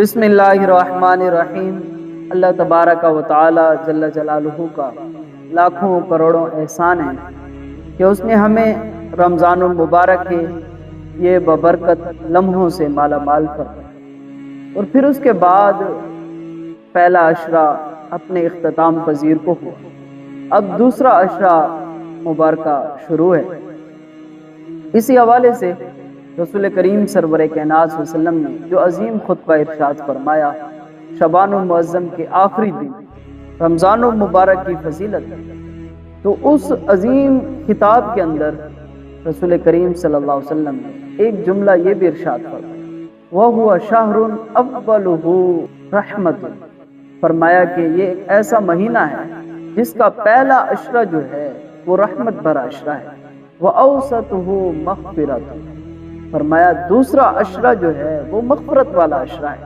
بسم اللہ الرحمن الرحیم۔ اللہ تبارک و تعالی جل جلالہ کا لاکھوں کروڑوں احسان ہے کہ اس نے ہمیں رمضان المبارک کے یہ ببرکت لمحوں سے مالا مال کر اور پھر اس کے بعد پہلا اشرا اپنے اختتام پذیر کو ہوا۔ اب دوسرا اشرا مبارکہ شروع ہے۔ اسی حوالے سے رسول کریم سرور کائنات صلی اللہ علیہ وسلم نے جو عظیم خطبہ ارشاد فرمایا، شبان المعظم کے آخری دن، رمضان المبارک کی فضیلت، تو اس عظیم خطاب کے اندر رسول کریم صلی اللہ علیہ وسلم نے ایک جملہ یہ بھی ارشاد فرمایا وہ ہوا شاہر اول رحمت فرمایا کہ یہ ایک ایسا مہینہ ہے، جس کا پہلا اشرہ جو ہے، وہ رحمت بھرا اشرہ ہے۔ وہ اوسط ہو فرمایا، دوسرا اشرہ جو ہے، وہ مغفرت والا اشرہ ہے۔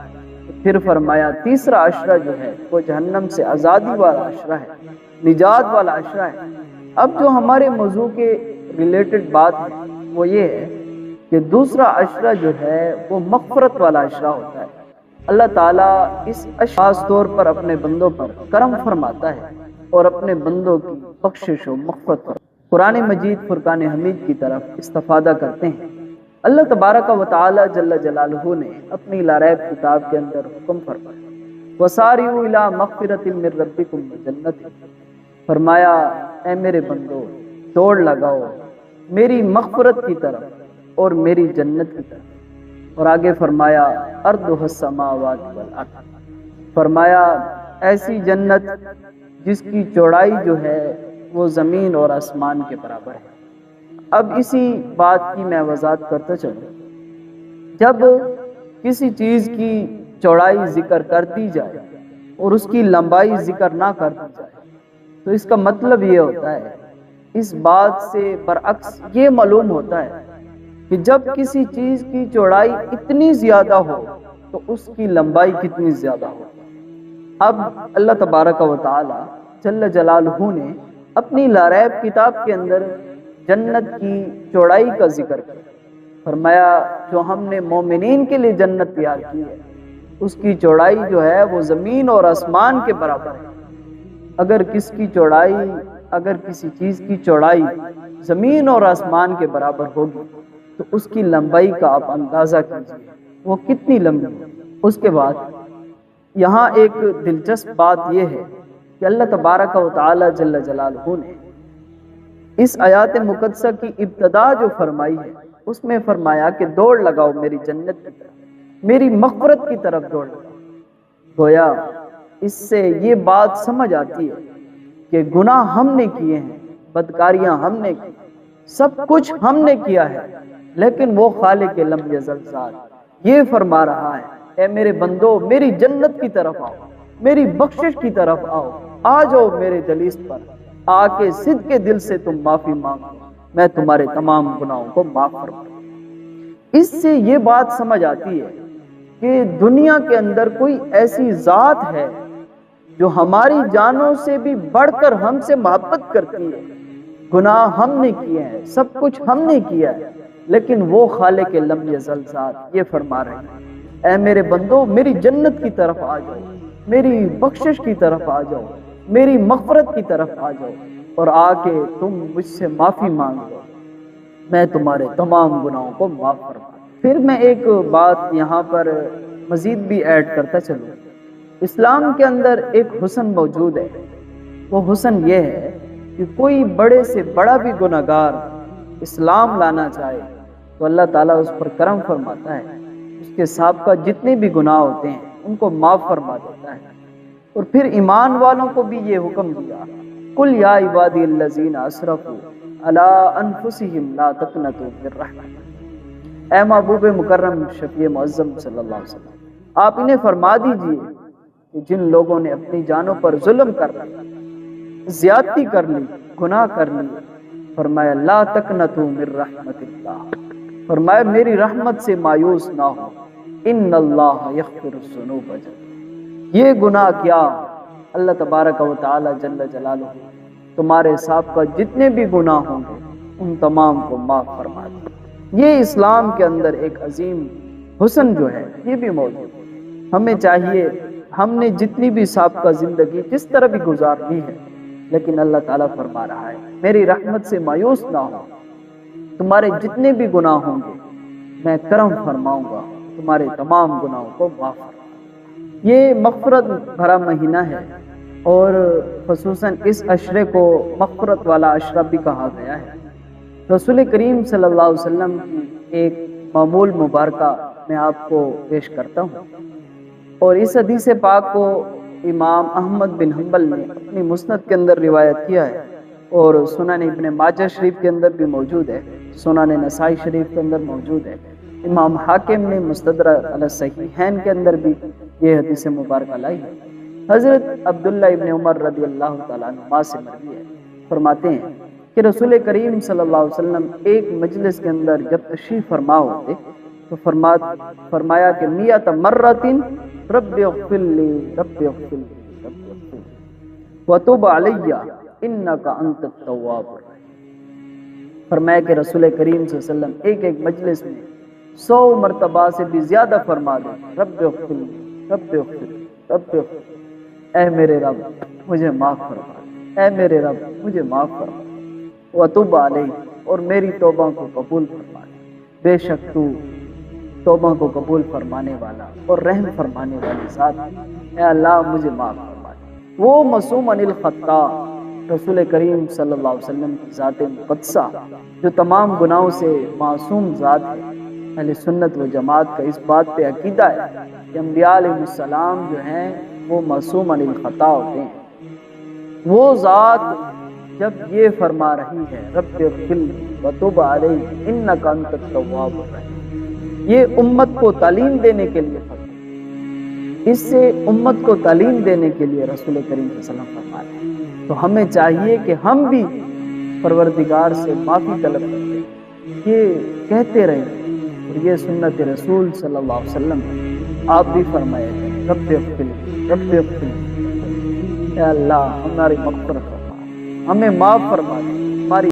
پھر فرمایا، تیسرا اشرہ جو ہے، وہ جہنم سے آزادی والا اشرہ ہے، نجات والا اشرہ ہے۔ اب جو ہمارے موضوع کے ریلیٹڈ بات ہے، وہ یہ ہے کہ دوسرا اشرہ جو ہے، وہ مغفرت والا اشرہ ہوتا ہے۔ اللہ تعالیٰ اس اشخاص طور پر اپنے بندوں پر کرم فرماتا ہے اور اپنے بندوں کی بخشش و مغفرت پر۔ قرآن مجید، فرقان حمید کی طرف استفادہ کرتے ہیں۔ اللہ تبارک و تعالی جل جلالہ نے اپنی لاریب کتاب کے اندر حکم فرمایا وساریو الی مغفرت من ربکم جنت فرمایا، اے میرے بندو، دوڑ لگاؤ، میری مغفرت کی طرف اور میری جنت کی طرف۔ اور آگے فرمایا ارد السماوات والارض فرمایا، ایسی جنت جس کی چوڑائی جو ہے، وہ زمین اور آسمان کے برابر ہے۔ اب اسی بات کی میں وضاحت کرتا چلوں۔ جب کسی چیز کی چوڑائی ذکر کر دی جائے اور اس کی لمبائی ذکر نہ کر دی جائے، تو اس کا مطلب یہ ہوتا ہے، اس بات سے برعکس یہ معلوم ہوتا ہے کہ جب کسی چیز کی چوڑائی اتنی زیادہ ہو، تو اس کی لمبائی کتنی زیادہ ہو۔ اب اللہ تبارک و تعالی جل جلالہ نے اپنی لاریب کتاب کے اندر جنت کی چوڑائی کا ذکر کیا فرمایا، جو ہم نے مومنین کے لیے جنت تیار کی ہے، اس کی چوڑائی جو ہے، وہ زمین اور آسمان کے برابر ہے۔ اگر کس کی چوڑائی، اگر کسی چیز کی چوڑائی زمین اور آسمان کے برابر ہوگی، تو اس کی لمبائی کا آپ اندازہ کیجیے وہ کتنی لمبی اس کے بعد، یہاں ایک دلچسپ بات یہ ہے کہ اللہ تبارک و تعالی جل جلالہ نے اس آیات مقدسہ کی ابتدا جو فرمائی ہے، اس میں فرمایا کہ دوڑ لگاؤ میری جنت کی طرف، میری مغفرت کی طرف دوڑ لگاؤ۔ گویا، اس سے یہ بات سمجھ آتی ہے کہ گناہ ہم نے کیے ہیں، بدکاریاں ہم نے کی، سب کچھ ہم نے کیا ہے، لیکن وہ خالق لم یزل ذات یہ فرما رہا ہے، اے میرے بندو، میری جنت کی طرف آؤ، میری بخشش کی طرف آؤ، آ جاؤ میرے دلیس پر۔ آ کے صد کے دل سے تم معافی مانگو۔ میں تمہارے تمام گناہوں کو معاف کروں اس سے یہ بات سمجھ آتی ہے کہ دنیا کے اندر کوئی ایسی ذات ہے جو ہماری جانوں سے بھی بڑھ کر ہم سے محبت کرتی ہے۔ گناہ ہم نے کیے ہیں، سب کچھ ہم نے کیا ہے، لیکن وہ خالق کے لم یزل ذات یہ فرما رہے ہیں اے میرے بندو، میری جنت کی طرف آ جاؤ، میری بخشش کی طرف آ جاؤ۔ میری مغفرت کی طرف آ جاؤ اور آ کے تم مجھ سے معافی مانگ لو۔ میں تمہارے تمام گناہوں کو معاف کروں۔ پھر میں ایک بات یہاں پر مزید بھی ایڈ کرتا چلوں۔ اسلام کے اندر ایک حسن موجود ہے۔ وہ حسن یہ ہے کہ کوئی بڑے سے بڑا بھی گناہ گار اسلام لانا چاہے تو اللہ تعالیٰ اس پر کرم فرماتا ہے۔ اس کے سابقہ جتنے بھی گناہ ہوتے ہیں، ان کو معاف فرما دیتا ہے۔ اور پھر ایمان والوں کو بھی یہ حکم دیا کل یا عبادی الذین اسرفوا علی انفسہم لا تقنطوا من رحمت اے محبوب مکرم شفیع معظم صلی اللہ علیہ وسلم، آپ انہیں فرما دیجیے کہ جن لوگوں نے اپنی جانوں پر ظلم کر لیا زیادتی کر لی، گناہ کر لی، فرمایا لا تقنطوا من رحمت اللہ۔ فرمایا میری رحمت سے مایوس نہ ہو، ان اللہ یغفر الذنوب جميعا یہ گناہ کیا اللہ تبارک و تعالی جل جلالہ تمہارے سابقہ جتنے بھی گناہ ہوں گے، ان تمام کو معاف فرما دے۔ یہ اسلام کے اندر ایک عظیم حسن جو ہے، یہ بھی موجود ہے۔ ہمیں چاہیے ہم نے جتنی بھی سابقہ زندگی جس طرح بھی گزارنی ہے، لیکن اللہ تعالیٰ فرما رہا ہے، میری رحمت سے مایوس نہ ہو۔ تمہارے جتنے بھی گناہ ہوں گے، میں کرم فرماؤں گا، تمہارے تمام گناہوں کو معاف یہ مغفرت بھرا مہینہ ہے اور خصوصاً اس عشرے کو مغفرت والا عشرہ بھی کہا گیا ہے۔ رسول کریم صلی اللہ علیہ وسلم کی ایک معمول مبارکہ میں آپ کو پیش کرتا ہوں۔ اور اس حدیث پاک کو امام احمد بن حنبل نے اپنی مسند کے اندر روایت کیا ہے اور سنن ابن ماجہ شریف کے اندر بھی موجود ہے۔ سنن نسائی شریف کے اندر موجود ہے۔ امام حاکم نے مستدرہ علی صحیحین کے اندر بھی یہ حدیث مبارکہ لائی ہے۔ حضرت عبداللہ ابن عمر رضی اللہ تعالیٰ عنہ سے مروی ہے۔ فرماتے ہیں کہ رسول کریم صلی اللہ علیہ وسلم ایک مجلس کے اندر جب تشریف فرما ہوتے، تو فرما فرمایا کہ میت مرتن، رب اغفر لی رب اغفر لی رب اغفر لی وتوب علیہ انکا انت التواب فرمایا کہ رسول کریم صلی اللہ علیہ وسلم ایک ایک مجلس میں سو مرتبہ سے بھی زیادہ فرما دے، رب اغفر لی رب اغفر رب اغفر اے میرے رب، مجھے معاف فرما اے میرے رب، مجھے معاف فرما وتوب علیہ اور میری توبہ کو قبول فرما بے شک تو توبہ کو قبول فرمانے والا اور رحم فرمانے والی ذات اے اللہ، مجھے معاف فرما وہ معصوم عن الخطا رسول کریم صلی اللہ علیہ وسلم کی ذات مقدسہ، جو تمام گناہوں سے معصوم ذات ہے۔ اہل سنت و جماعت کا اس بات پہ عقیدہ ہے کہ انبیاء علیہ السلام جو ہیں وہ معصوم عن الخطا ہوتے ہیں۔ وہ ذات جب یہ فرما رہی ہے، رب اغفر وتوب علیہ انک انت التواب الرحیم۔ یہ امت کو تعلیم دینے کے لیے فرما اس سے امت کو تعلیم دینے کے لیے رسول کریم صلی اللہ علیہ وسلم فرما رہے ہیں۔ تو ہمیں چاہیے کہ ہم بھی پروردگار سے معافی طلب کرتے یہ کہتے رہیں۔ اور یہ سنت رسول صلی اللہ علیہ وسلم آپ بھی فرمائے تھے، رب اغفر رب اغفر اے اللہ، ہماری مغفرت فرما۔ ہمیں معاف فرما دے۔